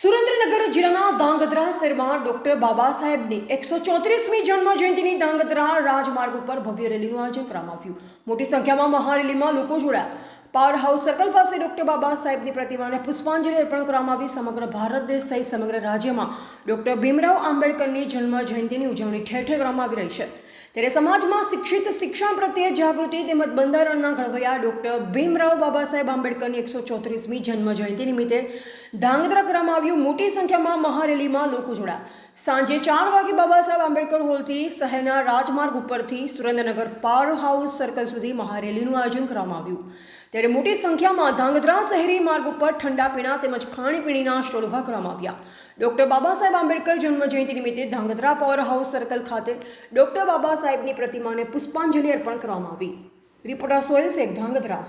સુરેન્દ્રનગર જિલ્લાના ધાંગધ્રા શહેરમાં ડોક્ટર બાબા સાહેબની એકસો ચોત્રીસમી જન્મ જયંતિની ધાંગધ્રા રાજમાર્ગ ઉપર ભવ્ય રેલીનું આયોજન કરવામાં આવ્યું. મોટી સંખ્યામાં મહારેલીમાં લોકો જોડાયા. પાવર હાઉસ સર્કલ પાસે ડૉક્ટર બાબા સાહેબની પ્રતિમાને પુષ્પાંજલિ અર્પણ કરવામાં આવી. સમગ્ર ભારત દેશ સહિત સમગ્ર રાજ્યમાં ડૉક્ટર ભીમરાવ આંબેડકરની જન્મ જયંતિની ઉજવણી ઠેર ઠેર કરવામાં આવી રહી છે. ત્યારે સમાજમાં શિક્ષિત શિક્ષણ પ્રત્યે જાગૃતિ તેમજ બંધારણના ઘડવૈયા ડૉક્ટર ભીમરાવ બાબા સાહેબ આંબેડકરની એકસો ચોત્રીસમી જન્મ જયંતિ નિમિત્તે ધાંગધ્રા કરવામાં આવ્યું. મોટી સંખ્યામાં મહારેલીમાં લોકો જોડાયા. સાંજે ચાર વાગે બાબા સાહેબ આંબેડકર હોલથી શહેરના રાજમાર્ગ ઉપરથી સુરેન્દ્રનગર પાવર હાઉસ સર્કલ સુધી મહારેલીનું આયોજન કરવામાં આવ્યું. ત્યારે મોટી સંખ્યામાં ધાંગધ્રા શહેરી માર્ગ ઉપર ઠંડા પીણા તેમજ ખાણીપીણીના સ્ટોલ ઊભા કરવામાં આવ્યા. ડોક્ટર બાબા સાહેબ આંબેડકર જન્મ જયંતિ નિમિત્તે ધાંગધ્રા પાવર હાઉસ સર્કલ ખાતે ડોક્ટર બાબા સાહેબની પ્રતિમાને પુષ્પાંજલિ અર્પણ કરવામાં આવી. રિપોર્ટર સોહેલ શેખ, ધાંગધ્રા.